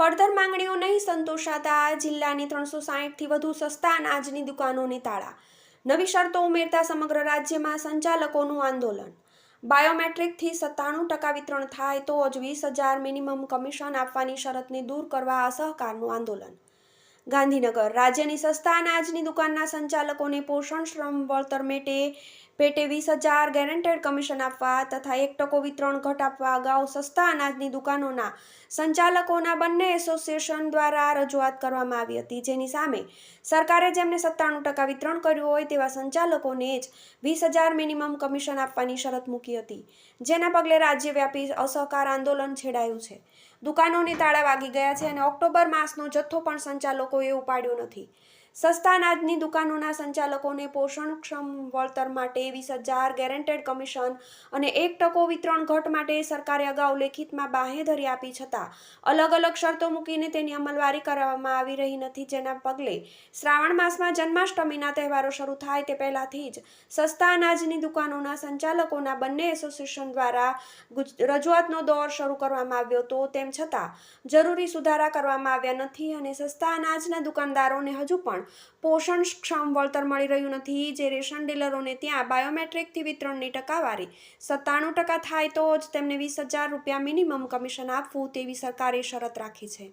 પડતર માંગણીઓ નહીં સંતોષાતા જિલ્લાની ત્રણસો સાહીઠથી વધુ સસ્તા અનાજની દુકાનોને તાળા. નવી શરતો ઉમેરતા સમગ્ર રાજ્યમાં સંચાલકોનું આંદોલન. બાયોમેટ્રિકથી સત્તાણું ટકા વિતરણ થાય તો જ વીસ હજાર મિનિમમ કમિશન આપવાની શરતને દૂર કરવા અસહકારનું આંદોલન. ગાંધીનગર. રાજ્યની સસ્તા અનાજની દુકાનના સંચાલકોને પોષણ શ્રમ વળતર મેટે પેટે વીસ હજાર ગેરંટેડ કમિશન આપવા તથા એક ટકો વિતરણ ઘટ આપવા અગાઉ સસ્તા અનાજની દુકાનોના સંચાલકોના બંને એસોસિએશન દ્વારા રજૂઆત કરવામાં આવી હતી. જેની સામે સરકારે જેમને સત્તાણું ટકા વિતરણ કર્યું હોય તેવા સંચાલકોને જ વીસ હજાર મિનિમમ કમિશન આપવાની શરત મૂકી હતી. જેના પગલે રાજ્યવ્યાપી અસહકાર આંદોલન છેડાયું છે. દુકાનોને તાળા વાગી ગયા છે અને ઓક્ટોબર માસનો જથ્થો પણ સંચાલકોએ ઉપાડ્યો નથી. સસ્તા અનાજની દુકાનોના સંચાલકોને પોષણક્ષમ વળતર માટે વીસ હજાર ગેરેન્ટેડ કમિશન અને એક ટકો વિતરણ ઘટ માટે સરકારે અગાઉ લેખિતમાં બાંહેધરી આપી છતાં અલગ અલગ શરતો મૂકીને તેની અમલવારી કરવામાં આવી રહી નથી. જેના પગલે શ્રાવણ માસમાં જન્માષ્ટમીના તહેવારો શરૂ થાય તે પહેલાંથી જ સસ્તા અનાજની દુકાનોના સંચાલકોના બંને એસોસિએશન દ્વારા રજૂઆતનો દોર શરૂ કરવામાં આવ્યો હતો. તેમ છતાં જરૂરી સુધારા કરવામાં આવ્યા નથી અને સસ્તા અનાજના દુકાનદારોને હજુ પણ પોષણક્ષમ વળતર મળી રહ્યું નથી. જે રેશન ડીલરોને ત્યાં બાયોમેટ્રિકથી વિતરણની ટકાવારી સત્તાણું ટકા થાય તો જ તેમને વીસ હજાર રૂપિયા મિનિમમ કમિશન આપવું તેવી સરકારે શરત રાખી છે.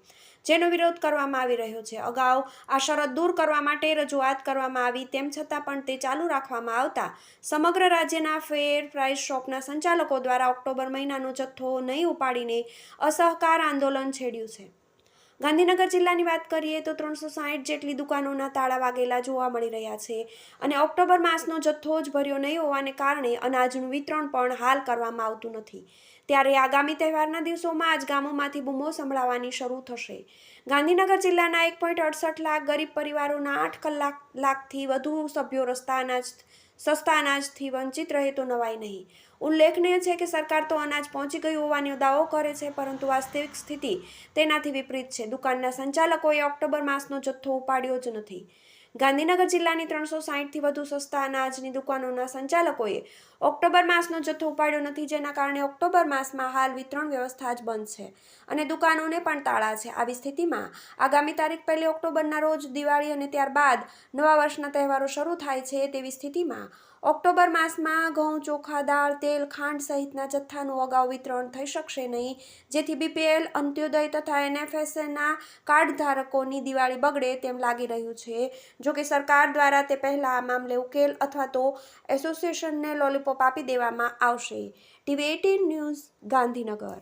જેનો વિરોધ કરવામાં આવી રહ્યો છે. અગાઉ આ શરત દૂર કરવા માટે રજૂઆત કરવામાં આવી તેમ છતાં પણ તે ચાલુ રાખવામાં આવતા સમગ્ર રાજ્યના ફેર પ્રાઇસ શોપના સંચાલકો દ્વારા ઓક્ટોબર મહિનાનો જથ્થો નહીં ઉપાડીને અસહકાર આંદોલન છેડ્યું છે. ગાંધીનગર જિલ્લાની વાત કરીએ તો ત્રણસો સાહીઠ જેટલી દુકાનોના તાળા વાગેલા જોવા મળી રહ્યા છે અને ઓક્ટોબર માસનો જથ્થો જ ભર્યો નહીં હોવાને કારણે અનાજનું વિતરણ પણ હાલ કરવામાં આવતું નથી. ત્યારે આગામી તહેવારના દિવસોમાં જ ગામોમાંથી બૂમો સંભળાવવાની શરૂ થશે. ગાંધીનગર જિલ્લાના એક પોઈન્ટ અડસઠ લાખ ગરીબ પરિવારોના આઠ કલાક લાખથી વધુ સભ્યો રસ્તા અનાજ સસ્તા અનાજથી વંચિત રહે તો નવાઈ નહીં. ઉલ્લેખનીય છે કે સરકાર તો અનાજ પહોંચી ગયું હોવાનો દાવો કરે છે, પરંતુ વાસ્તવિક સ્થિતિ તેનાથી વિપરીત છે. દુકાનના સંચાલકોએ ઓક્ટોબર માસનો જથ્થો ઉપાડ્યો જ નથી. ગાંધીનગર જિલ્લાની ત્રણસો સાહીઠથી વધુ સસ્તા અનાજની દુકાનોના સંચાલકોએ ઓક્ટોબર માસનો જથ્થો ઉપાડ્યો નથી, જેના કારણે ઓક્ટોબર માસમાં હાલ વિતરણ વ્યવસ્થા જ બંધ છે અને દુકાનોને પણ તાળા છે. આવી સ્થિતિમાં આગામી તારીખ પહેલી ઓક્ટોબરના રોજ દિવાળી અને ત્યારબાદ નવા વર્ષના તહેવારો શરૂ થાય છે તેવી સ્થિતિમાં ઓક્ટોબર માસમાં ઘઉં, ચોખા, દાળ, તેલ, ખાંડ સહિતના જથ્થાનું અગાઉ વિતરણ થઈ શકશે નહીં, જેથી બીપીએલ અંત્યોદય તથા એનએફએસના કાર્ડ ધારકોની દિવાળી બગડે તેમ લાગી રહ્યું છે. જો કે સરકાર દ્વારા તે પહેલાં આ મામલે ઉકેલ અથવા તો એસોસિએશનને લોલીપોપ આપી દેવામાં આવશે. TV eighteen news Gandhinagar.